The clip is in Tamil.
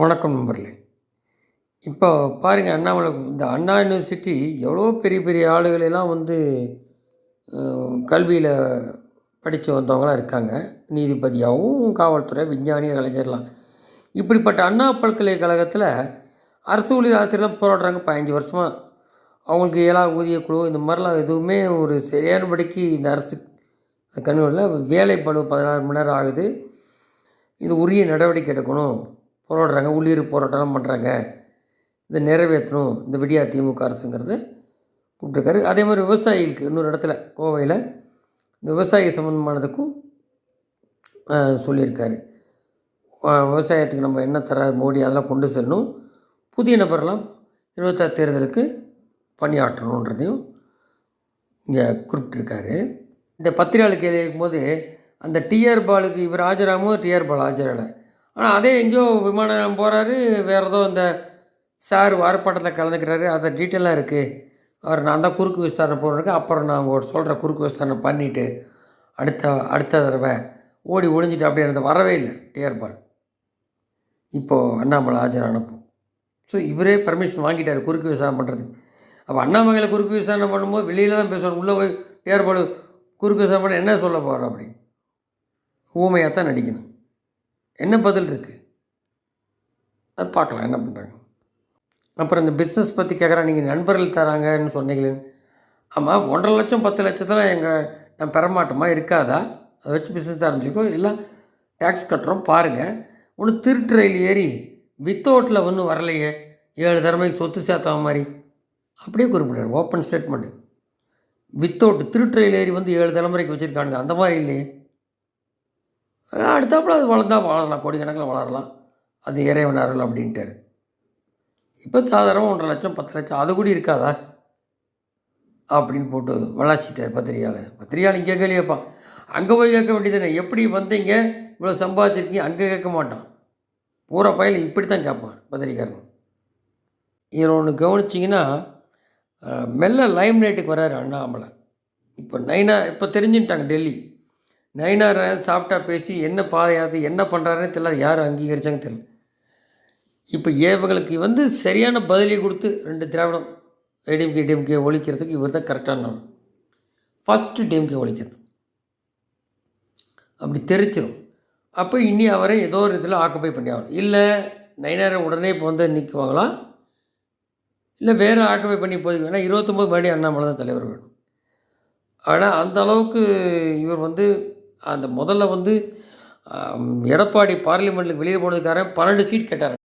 வணக்கம் நண்பர்களே. இப்போ பாருங்கள் அண்ணாமலை இந்த அண்ணா யூனிவர்சிட்டி எவ்வளோ பெரிய பெரிய ஆளுகளெல்லாம் வந்து கல்வியில் படித்து வந்தவங்களாம் இருக்காங்க. நீதிபதியாகவும் காவல்துறை விஞ்ஞானி கலைஞர்லாம். இப்படிப்பட்ட அண்ணா பல்கலைக்கழகத்தில் அரசு ஊழியர் ஆசிரியர்லாம் போராடுறாங்க பதினஞ்சு வருஷமாக அவங்களுக்கு ஏழா ஊதிய குழு இந்த மாதிரிலாம் எதுவுமே ஒரு சரியானபடிக்கு இந்த அரசு கண்களில் வேலை பதினாறு மணி நேரம் ஆகுது. இது உரிய நடவடிக்கை எடுக்கணும். போராடுறாங்க உள்ளீர் போராட்டம்லாம் பண்ணுறாங்க இதை நிறைவேற்றணும். இந்த விடியா திமுக அரசுங்கிறது கூப்பிட்டுருக்காரு. அதே மாதிரி விவசாயிகளுக்கு இன்னொரு இடத்துல கோவையில் இந்த விவசாயி சம்மந்தமானதுக்கும் சொல்லியிருக்காரு. விவசாயத்துக்கு நம்ம என்ன தர மோடி அதெல்லாம் கொண்டு செல்லணும். புதிய நபர்லாம் இருபத்தாறு தேர்தலுக்கு பணியாற்றணுன்றதையும் இங்கே குறிப்பிட்டிருக்காரு. இந்த பத்திரிகையாளர் கேள்வி கேட்கும்போது அந்த டிஆர் பாலுக்கு இவர் ஆஜராகவும் டிஆர் பால் ஆஜராகலை? ஆனால் அதே எங்கேயோ விமானம் போகிறாரு வேறு ஏதோ இந்த சார் வாரப்பாட்டத்தில் கலந்துக்கிறாரு அதை டீட்டெயிலாக இருக்குது அவர் நான் தான் குறுக்கு விசாரணை போகிறேன் அப்புறம் நான் அவங்க சொல்கிற குறுக்கு விசாரணை பண்ணிவிட்டு அடுத்த அடுத்த தடவை ஓடி ஒழிஞ்சிட்டு அப்படியே எனக்கு வரவே இல்லை டிஆர்பால் இப்போது அண்ணாமலை ஆஜர் அனுப்பும் ஸோ இவரே பர்மிஷன் வாங்கிட்டார் குறுக்கு விசாரணை பண்ணுறதுக்கு அப்போ அண்ணாமலையில் குறுக்கு விசாரணை பண்ணும்போது வெளியில் தான் பேசணும். உள்ளே போய் டிஆர்பால் குறுக்கு விசாரணை பண்ண என்ன சொல்ல போகிறோம் அப்படி? ஊமையாக தான் நடிக்கணும். என்ன பதில் இருக்குது அது பார்க்கலாம் என்ன பண்ணுறாங்க அப்புறம் இந்த பிஸ்னஸ் பற்றி கேட்குறேன் நீங்கள் நண்பர்கள் தராங்கன்னு சொன்னீங்களே. ஆமாம் ஒன்றரை லட்சம் பத்து லட்சத்தில் எங்கள் நான் பெறமாட்டோமா? இருக்காதா? அதை வச்சு பிஸ்னஸ் ஆரம்பிச்சிக்கோ. இல்லை டேக்ஸ் கட்டுறோம் பாருங்கள் ஒன்று திருட்டு ரயில் ஏறி வித்தவுட்டில் ஒன்றும் வரலையே. ஏழு தரமைக்கு சொத்து சேர்த்தா மாதிரி. அப்படியே குறிப்பிட்டார் ஓப்பன் ஸ்டேட்மெண்ட்டு வித்தவுட் திருட்டு ரயில் ஏறி வந்து ஏழு தலைமுறைக்கு வச்சுருக்கானுங்க. அந்த மாதிரி இல்லையே. அடுத்தாப்புல அது வளர்ந்தால் வளரலாம் கோடிக்கணக்கில் வளரலாம். அது இறைவன் அருள் அப்படின்ட்டார். இப்போ சாதாரணமாக ஒன்றரை லட்சம் பத்து லட்சம் அது கூட இருக்காதா? அப்படின்னு போட்டு விளாசிட்டார் பத்திரிகையாளர். பத்திரிகையாளர் இங்கே கேள்வியப்பா அங்கே போய் கேட்க வேண்டியதுன்னு எப்படி வந்தீங்க? இவ்வளோ சம்பாதிச்சிருக்கீங்க? அங்கே கேட்க மாட்டான். பூரா பயில் இப்படி தான் கேட்பான் பத்திரிக்காரன் இதில் ஒன்று கவனிச்சிங்கன்னா மெல்ல லைம் லைட்டுக்கு வர்றாரு அண்ணாமலை. இப்போ நைனா இப்போ தெரிஞ்சுட்டாங்க டெல்லி. நைனாரை சாஃப்டாக பேசி என்ன பாதையாது என்ன பண்ணுறாருன்னு தெரியல. யார் அங்கீகரிச்சாங்க தெரியல. இப்போ இவங்களுக்கு வந்து சரியான பதிலை கொடுத்து ரெண்டு திராவிடம் ஏடிஎம்கே டிஎம்கே ஒழிக்கிறதுக்கு இவர் தான் கரெக்டான ஃபஸ்ட்டு டிஎம்கே ஒழிக்கிறது. அப்படி தெரிச்சிடும் அப்போ இனி அவரை ஏதோ ஒரு இதில் ஆக்குப்பை பண்ணி ஆகணும். இல்லை நைனாரை உடனே இப்போ வந்து நிற்குவாங்களா இல்லை வேறு ஆக்குப்பை பண்ணி போய் வேணால் இருபத்தொம்போது மறுபடியும் அண்ணாமலை தான் தலைவர் வேணும். ஆனால் அந்த அளவுக்கு இவர் வந்து அந்த முதல்ல வந்து எடப்பாடி பார்லிமெண்ட்டுக்கு வெளியே போனதுக்காரன் பன்னெண்டு சீட் கேட்டார்.